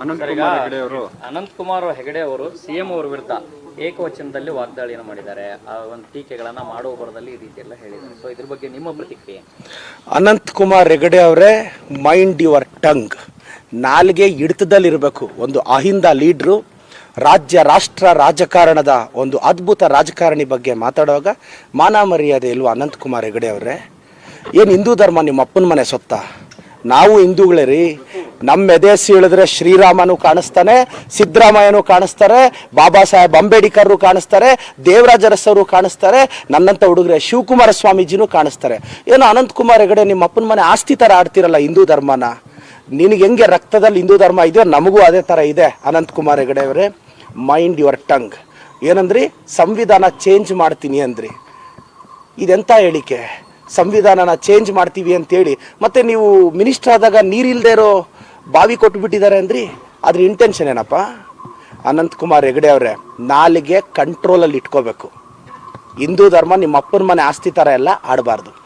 ಅನಂತ್ ಕುಮಾರ್ ಹೆಗಡೆ ಅವರು ಅನಂತ್ ಕುಮಾರ್ ಹೆಗಡೆ ಅವರು ಸಿಎಂ ಅವರ ವಿರುದ್ಧ ಏಕವಚನದಲ್ಲಿ ವಾಗ್ದಾಳಿಯನ್ನು ಮಾಡಿದ್ದಾರೆ. ಆ ಒಂದು ಟೀಕೆಗಳನ್ನ ಮಾಡುವ ಬರದಲ್ಲಿ ಈ ರೀತಿಯೆಲ್ಲ ಎಲ್ಲ ಹೇಳಿದ್ದಾರೆ. ಸೊ ಇದ್ರ ಬಗ್ಗೆ ನಿಮ್ಮ ಪ್ರತಿಕ್ರಿಯೆ? ಅನಂತ್ ಕುಮಾರ್ ಹೆಗಡೆ ಅವರೇ ಮೈಂಡ್ ಯುವರ್ ಟಂಗ್ ನಾಲ್ಗೆ ಹಿಡಿತದಲ್ಲಿರಬೇಕು. ಒಂದು ಅಹಿಂದ ಲೀಡ್ರು ರಾಜ್ಯ ರಾಷ್ಟ್ರ ರಾಜಕಾರಣದ ಒಂದು ಅದ್ಭುತ ರಾಜಕಾರಣಿ ಬಗ್ಗೆ ಮಾತಾಡುವಾಗ ಮಾನ ಮರ್ಯಾದೆ ಇಲ್ವಾ ಅನಂತಕುಮಾರ್ ಹೆಗಡೆ ಅವರೇ? ಏನು ಹಿಂದೂ ಧರ್ಮ ನಿಮ್ಮ ಅಪ್ಪನ ಮನೆ ಸೊತ್ತ? ನಾವು ಹಿಂದೂಗಳೇ ರೀ ನಮ್ಮ ಎದೆ ಸೀಳಿದ್ರೆ ಶ್ರೀರಾಮನು ಕಾಣಿಸ್ತಾನೆ, ಸಿದ್ದರಾಮಯ್ಯನು ಕಾಣಿಸ್ತಾರೆ, ಬಾಬಾ ಸಾಹೇಬ್ ಅಂಬೇಡ್ಕರ್ ಕಾಣಿಸ್ತಾರೆ ದೇವರಾಜ ಅರಸರು ಕಾಣಿಸ್ತಾರೆ ನನ್ನಂಥ ಹುಡುಗರೆ ಶಿವಕುಮಾರ ಸ್ವಾಮೀಜಿನೂ ಕಾಣಿಸ್ತಾರೆ. ಏನು ಅನಂತಕುಮಾರ್ ಹೆಗಡೆ ನಿಮ್ಮ ಅಪ್ಪನ ಮನೆ ಆಸ್ತಿ ಥರ ಆಡ್ತಿರಲ್ಲ ಹಿಂದೂ ಧರ್ಮನ? ನಿನಗೆ ಹೆಂಗೆ ರಕ್ತದಲ್ಲಿ ಹಿಂದೂ ಧರ್ಮ ಇದೆಯೋ ನಮಗೂ ಅದೇ ಥರ ಇದೆ ಅನಂತಕುಮಾರ್ ಹೆಗಡೆ ಅವರೇ. ಮೈಂಡ್ ಯುವರ್ ಟಂಗ್ ಏನಂದ್ರಿ? ಸಂವಿಧಾನ ಚೇಂಜ್ ಮಾಡ್ತೀನಿ ಅಂದ್ರಿ. ಇದೆಂಥ ಹೇಳಿಕೆ? ಸಂವಿಧಾನನ ಚೇಂಜ್ ಮಾಡ್ತೀವಿ ಅಂತೇಳಿ. ಮತ್ತೆ ನೀವು ಮಿನಿಸ್ಟರ್ ಆದಾಗ ನೀರಿಲ್ಲದೆ ಇರೋ ಬಾವಿ ಕೊಟ್ಬಿಟ್ಟಿದ್ದಾರೆ ಅಂದ್ರಿ? ಅದ್ರ ಇಂಟೆನ್ಷನ್ ಏನಪ್ಪ? ಅನಂತ್ ಕುಮಾರ್ ಹೆಗಡೆ ಅವರೇ, ನಾಲಿಗೆ ಕಂಟ್ರೋಲಲ್ಲಿ ಇಟ್ಕೋಬೇಕು. ಹಿಂದೂ ಧರ್ಮ ನಿಮ್ಮ ಅಪ್ಪನ ಮನೆ ಆಸ್ತಿ ಥರ ಎಲ್ಲ ಆಡಬಾರ್ದು.